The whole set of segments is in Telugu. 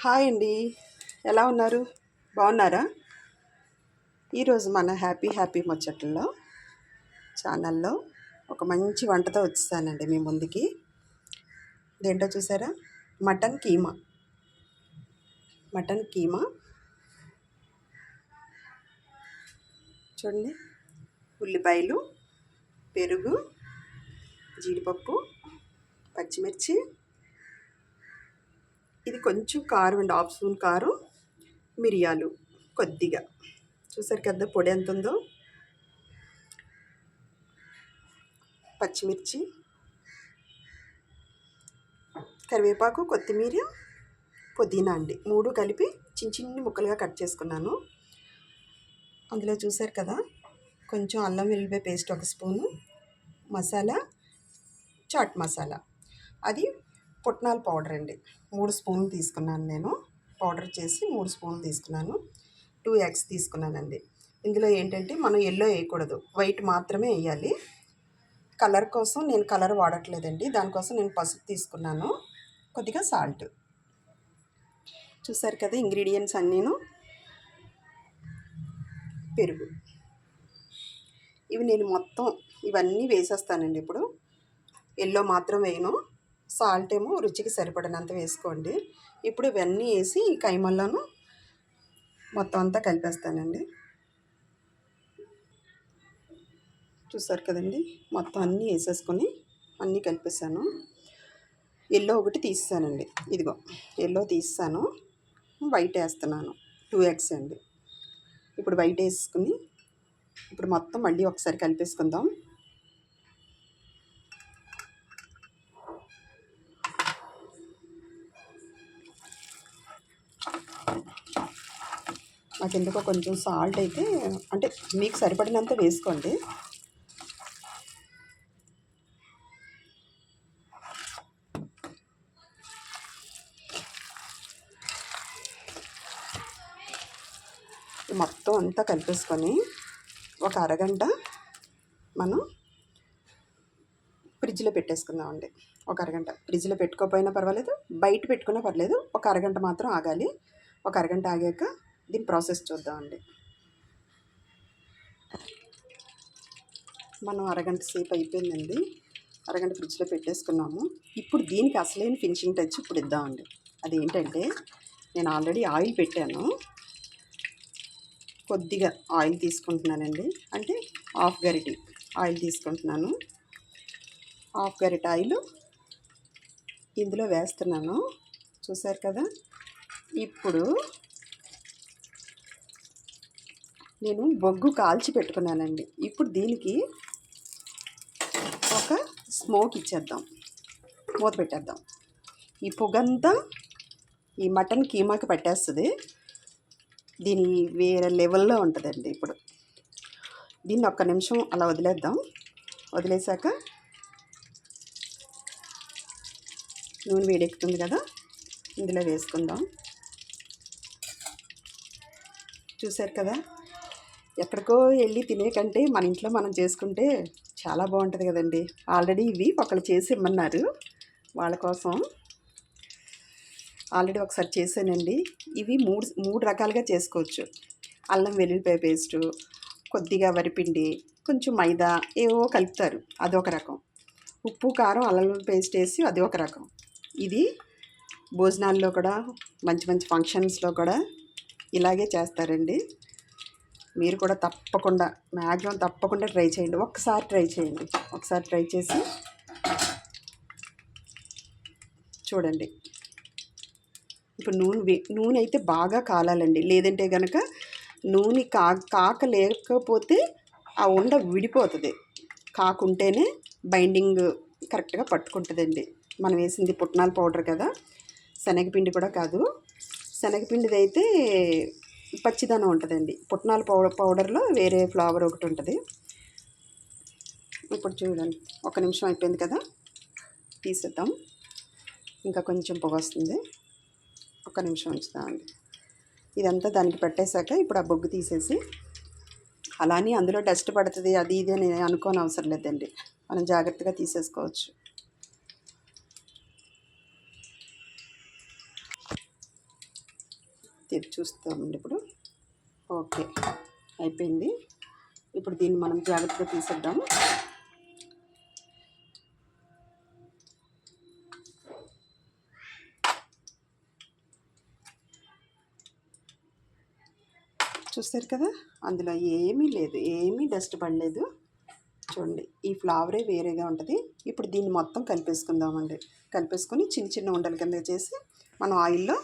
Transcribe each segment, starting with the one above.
హాయ్ అండి. ఎలా ఉన్నారు? బాగున్నారా? ఈరోజు మన హ్యాపీ హ్యాపీ ముచ్చట్లలో ఛానల్లో ఒక మంచి వంటతో వచ్చేసానండి మీ ముందుకి. దేంటో చూసారా? మటన్ కీమా. మటన్ కీమా. చూడండి. ఉల్లిపాయలు పెరుగు జీడిపప్పు పచ్చిమిర్చి ఇది కొంచెం కారం అండి హాఫ్ స్పూన్ కారం మిరియాలు కొద్దిగా. చూసారు కదా పొడి ఎంత ఉందో? పచ్చిమిర్చి కరివేపాకు కొత్తిమీర పుదీనా అండి. మూడు కలిపి చిన్న చిన్ని ముక్కలుగా కట్ చేసుకున్నాను. అందులో చూసారు కదా కొంచెం అల్లం వెల్లిపాయ పేస్ట్ ఒక స్పూను మసాలా చాట్ మసాలా. అది పుట్నాల పౌడర్ అండి. మూడు స్పూన్లు తీసుకున్నాను నేను. పౌడర్ చేసి మూడు స్పూన్లు తీసుకున్నాను. టూ ఎగ్స్ తీసుకున్నానండి. ఇందులో ఏంటంటే మనం ఎల్లో వేయకూడదు. వైట్ మాత్రమే వేయాలి. కలర్ కోసం నేను కలర్ వాడట్లేదండి. దానికోసం నేను పసుపు తీసుకున్నాను. కొద్దిగా సాల్ట్. చూసారు కదా ఇంగ్రీడియంట్స్ అన్నీను? పెరుగు. ఇవి నేను మొత్తం ఇవన్నీ వేసేస్తానండి ఇప్పుడు. ఎల్లో మాత్రం వేయను. సాల్ట్ ఏమో రుచికి సరిపడినంత వేసుకోండి. ఇప్పుడు ఇవన్నీ వేసి ఈ కైమల్లోనూ మొత్తం అంతా కలిపేస్తానండి. చూసారు కదండి? మొత్తం అన్నీ వేసేసుకొని అన్నీ కలిపేసాను. ఎల్లో ఒకటి తీసానండి ఇదిగో ఎల్లో తీసాను వైట్ వేస్తున్నాను. టూ ఎగ్స్ అండి. ఇప్పుడు వైట్ వేసుకుని ఇప్పుడు మొత్తం మళ్ళీ ఒకసారి కలిపేసుకుందాం. నాకు ఎందుకో కొంచెం సాల్ట్ అయితే అంటే మీకు సరిపడినంత వేసుకోండి. మొత్తం అంతా కలిపేసుకొని ఒక అరగంట మనం ఫ్రిడ్జ్లో పెట్టేసుకుందామండి. ఒక అరగంట. ఫ్రిడ్జ్లో పెట్టుకోకపోయినా పర్వాలేదు బయట పెట్టుకున్నా పర్లేదు ఒక అరగంట మాత్రం ఆగాలి. ఒక అరగంట ఆగాక దీని ప్రాసెస్ చూద్దామండి. మనం అరగంట సేపు అయిపోయిందండి. అరగంట ఫ్రిడ్జ్లో పెట్టేసుకున్నాము. ఇప్పుడు దీనికి అసలేని ఫినిషింగ్ టచ్ ఇప్పుడు ఇద్దామండి. అదేంటంటే నేను ఆల్రెడీ ఆయిల్ పెట్టాను. కొద్దిగా ఆయిల్ తీసుకుంటున్నానండి. అంటే హాఫ్ గరిటి ఆయిల్ తీసుకుంటున్నాను. హాఫ్ గరిట ఆయిల్ ఇందులో వేస్తున్నాను. చూసారు కదా? ఇప్పుడు నేను బొగ్గు కాల్చి పెట్టుకున్నానండి. ఇప్పుడు దీనికి ఒక స్మోక్ ఇచ్చేద్దాం. మూత పెట్టేద్దాం. ఈ పొగంతా ఈ మటన్ కీమాకి పట్టేస్తుంది. దీని వేరే లెవెల్లో ఉంటుందండి ఇప్పుడు. దీన్ని ఒక్క నిమిషం అలా వదిలేద్దాం. వదిలేసాక నూనె వేడెక్కుతుంది కదా ఇందులో వేసుకుందాం. చూసారు కదా? ఎక్కడికో వెళ్ళి తినే కంటే మన ఇంట్లో మనం చేసుకుంటే చాలా బాగుంటుంది కదండి. ఆల్రెడీ ఇవి ఒకళ్ళు చేసి ఇమ్మన్నారు వాళ్ళ కోసం. ఆల్రెడీ ఒకసారి చేశానండి. ఇవి మూడు మూడు రకాలుగా చేసుకోవచ్చు. అల్లం వెల్లుల్లిపాయ పేస్టు కొద్దిగా వరిపిండి కొంచెం మైదా ఏవో కలుపుతారు. అదొక రకం. ఉప్పు కారం అల్లం పేస్ట్ వేసి అది ఒక రకం. ఇది భోజనాల్లో కూడా మంచి మంచి ఫంక్షన్స్లో కూడా ఇలాగే చేస్తారండి. మీరు కూడా తప్పకుండా మ్యాక్సిమం తప్పకుండా ట్రై చేయండి. ఒక్కసారి ట్రై చేయండి. ఒకసారి ట్రై చేసి చూడండి. ఇప్పుడు నూనె వే నూనె అయితే బాగా కాలాలండి. లేదంటే కనుక నూనె కా కాక లేకపోతే ఆ ఉండ విడిపోతుంది. కాకుంటేనే బైండింగ్ కరెక్ట్గా పట్టుకుంటుందండి. మనం వేసింది పుట్నాల పౌడర్ కదా. శనగపిండి కూడా కాదు. శనగపిండిది అయితే పచ్చిదనం ఉంటుందండి. పుట్నాల పౌడర్ పౌడర్లో వేరే ఫ్లవర్ ఒకటి ఉంటుంది. ఇప్పుడు చూడండి. ఒక నిమిషం అయిపోయింది కదా. తీసేద్దాం. ఇంకా కొంచెం పొగ వస్తుంది. ఒక నిమిషం ఉంచుతామండి ఇదంతా దానికి పెట్టేశాక ఇప్పుడు ఆ బొగ్గు తీసేసి అలానే అందులో డస్ట్ పడుతుంది అది ఇది అని అనుకోని అవసరం లేదండి. మనం జాగ్రత్తగా తీసేసుకోవచ్చు. తెరి చూస్తామండి ఇప్పుడు. ఓకే అయిపోయింది. ఇప్పుడు దీన్ని మనం జాగ్రత్తగా తీసేద్దాము చూస్తారు కదా అందులో ఏమీ లేదు ఏమీ డస్ట్ పడలేదు. చూడండి ఈ ఫ్లవరే వేరేగా ఉంటుంది. ఇప్పుడు దీన్ని మొత్తం కలిపేసుకుందామండి. కలిపేసుకొని చిన్న చిన్న ఉండల కింద చేసి మనం ఆయిల్లో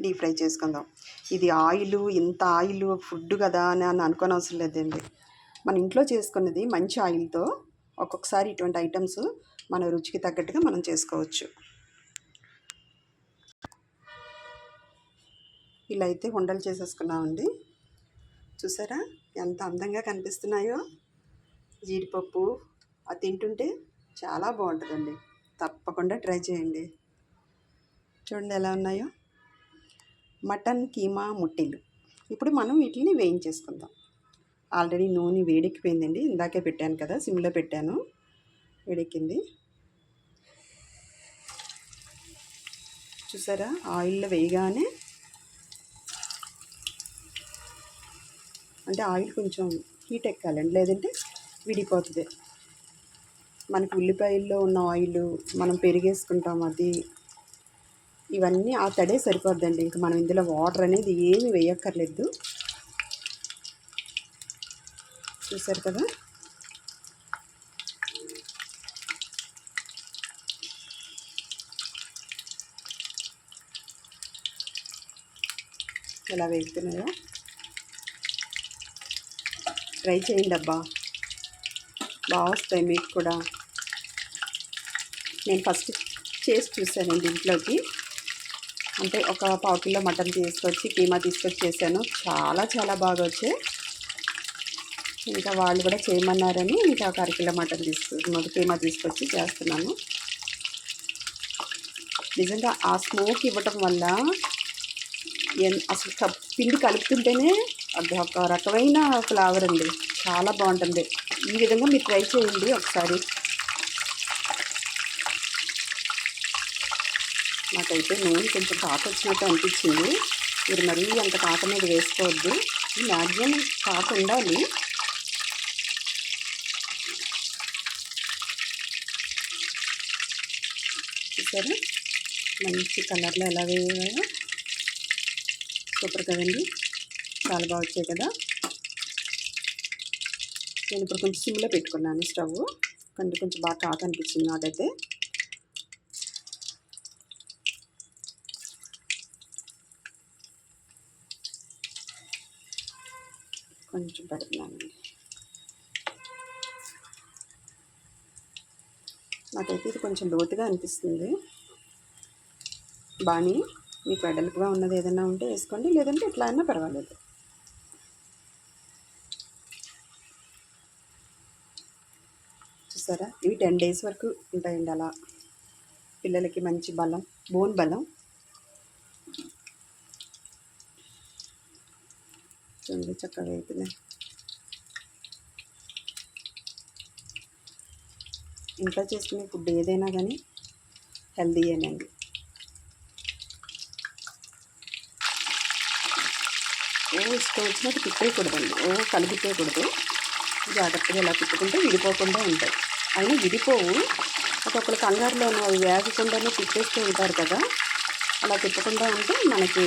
డీప్ ఫ్రై చేసుకుందాం. ఇది ఆయిల్ ఇంత ఆయిల్ ఫుడ్ కదా అని అని అనుకోని అవసరం లేదండి. మన ఇంట్లో చేసుకున్నది మంచి ఆయిల్తో ఒక్కొక్కసారి ఇటువంటి ఐటమ్స్ మన రుచికి తగ్గట్టుగా మనం చేసుకోవచ్చు. ఇలా అయితే ఉండలు చేసేసుకున్నామండి. చూసారా ఎంత అందంగా కనిపిస్తున్నాయో. జీడిపప్పు అది తింటుంటే చాలా బాగుంటుందండి. తప్పకుండా ట్రై చేయండి. చూడండి ఎలా ఉన్నాయో. మటన్ కీమా ముట్టెలు. ఇప్పుడు మనం వీటిని వేయించేసుకుందాం. ఆల్రెడీ నూనె వేడెక్కిపోయిందండి. ఇందాకే పెట్టాను కదా సిమ్లో పెట్టాను. వేడెక్కింది. చూసారా? ఆయిల్లో వేయగానే అంటే ఆయిల్ కొంచెం హీట్ ఎక్కాలండి. లేదంటే విడిపోతుంది. మనకి ఉల్లిపాయల్లో ఉన్న ఆయిల్ మనం పెరిగేసుకుంటాం అది ఇవన్నీ ఆ తడే సరిపోద్దండి. ఇంకా మనం ఇందులో వాటర్ అనేది ఏమి వేయక్కర్లేదు. చూసారు కదా? ఎలా వేగుతున్నాయో? ట్రై చేయండి అబ్బా. బాగా వస్తాయి మీకు కూడా. నేను ఫస్ట్ చేసి చూసానండి ఇంట్లోకి. అంటే ఒక పావు కిలో మటన్ తీసుకొచ్చి కీమా తీసుకొచ్చి చేశాను. చాలా చాలా బాగా వచ్చాయి. ఇంకా వాళ్ళు కూడా చేయమన్నారని ఇంకా ఒక అరకిలో మటన్ తీసుకు కీమా తీసుకొచ్చి చేస్తున్నాను. నిజంగా ఆ స్మోక్ ఇవ్వటం వల్ల ఎన్ అసలు పిండి కలుపుతుంటేనే అది ఒక రకమైన ఫ్లేవర్ అండి. చాలా బాగుంటుంది. ఈ విధంగా మీరు ట్రై చేయండి ఒకసారి. నాకైతే నూనె కొంచెం కాక వచ్చినట్టు అనిపించింది. మీరు మరీ అంత కాక మీద వేసుకోవద్దు. మ్యాక్సిమం కాక ఉండాలి. చూసారా? మంచి కలర్లో ఎలా వేయాలో. సూపర్ కదండి. చాలా బాగా వచ్చాయి కదా. నేను ఇప్పుడు కొంచెం సిమ్లో పెట్టుకున్నాను స్టవ్. కొంచెం కొంచెం బాగా కాక అనిపించింది నాకైతే. కొంచెం పెడుతున్నానండి. నాకైతే ఇది కొంచెం లోతుగా అనిపిస్తుంది. బాణీ మీకు వెడల్పుగా ఉన్నది ఏదైనా ఉంటే వేసుకోండి లేదంటే ఎట్లా అయినా పర్వాలేదు. చూసారా? ఇవి టెన్ డేస్ వరకు ఉంటాయండి అలా. పిల్లలకి మంచి బలం బోన్ బలం చూడండి చక్కగా అవుతున్నాయి ఇంట్లో చేసుకునే ఫుడ్ ఏదైనా కానీ హెల్దీయేనండి ఓ ఇష్టం వచ్చినట్టు తిప్పేయకూడదండి ఓ కలిపిపోయకూడదు జాగ్రత్తగా ఇలా తిప్పుకుంటే విడిపోకుండా ఉంటాయి అయినా విడిపోవు ఒక్కొక్కరు కంగారులో అవి వేగకుండానే తిప్పేస్తూ ఉంటారు కదా అలా తిప్పకుండా ఉంటే మనకి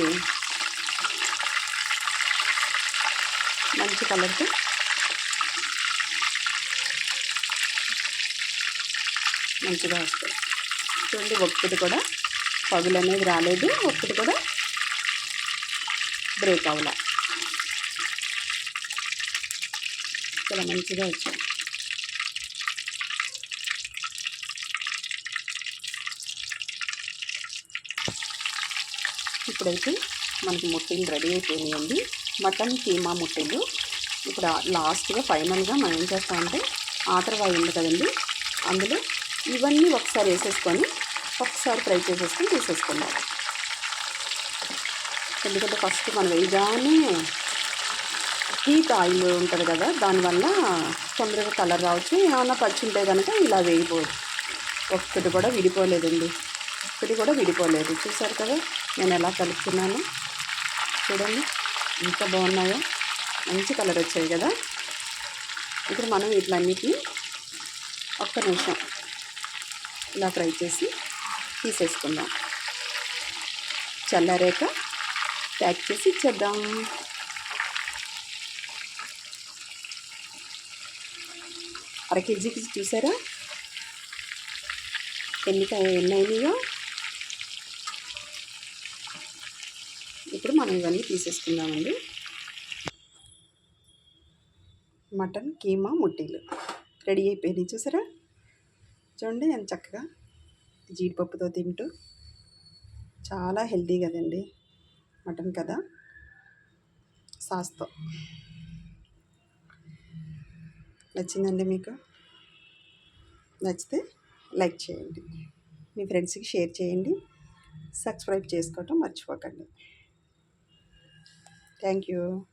మంచి కలర్కి మంచిగా వస్తాయి. చూడండి ఒక్కటి కూడా పగులు అనేది రాలేదు. ఒక్కటి కూడా బ్రేక్ అవ్వలే. చాలా మంచిగా వచ్చాయి. ఇప్పుడైతే మనకి ముట్టెలు రెడీ అయిపోయినాయండి. మటన్ కీమా ముట్టెలు. ఇప్పుడు లాస్ట్గా ఫైనల్గా మనం ఏం చేస్తామంటే ఆతరవాయి ఉంది కదండి. అందులో ఇవన్నీ ఒకసారి వేసేసుకొని ఒకసారి ఫ్రై చేసేసుకొని తీసేసుకుందాం. ఎందుకంటే ఫస్ట్ మనం వేయగానే హీట్ ఆయిల్ ఉంటుంది కదా దానివల్ల తొందరగా కలర్ రావచ్చు. ఏమన్నా పచ్చి ఉంటే కనుక ఇలా వేయిపోదు ఒక్కటి కూడా విడిపోలేదండి. ఒక్కటి కూడా విడిపోలేదు. చూసారు కదా నేను ఎలా కలుపుతున్నాను? చూడండి. ఎంత బాగున్నాయో మంచి కలర్ వచ్చాయి కదా. ఇప్పుడు మనం వీటిలన్నిటిని ఒక్క నిమిషం ఇలా ఫ్రై చేసి తీసేసుకుందాం. చల్లారాక ప్యాక్ చేసి ఇచ్చేద్దాం. అర కేజీకి చూసారా? ఎన్ని ఎన్నైనాయో అయినాయో ఇప్పుడు మనం ఇవన్నీ తీసేసుకుందామండి. మటన్ కీమా ముట్టీలు రెడీ అయిపోయినాయి చూసారా? చూడండి ఎంత చక్కగా జీడిపప్పుతో తింటూ చాలా హెల్తీ కదండి మటన్ కదా? సాస్తో. నచ్చిందండి మీకు? నచ్చితే లైక్ చేయండి. మీ ఫ్రెండ్స్కి షేర్ చేయండి. సబ్స్క్రైబ్ చేసుకోవటం మర్చిపోకండి. Thank you.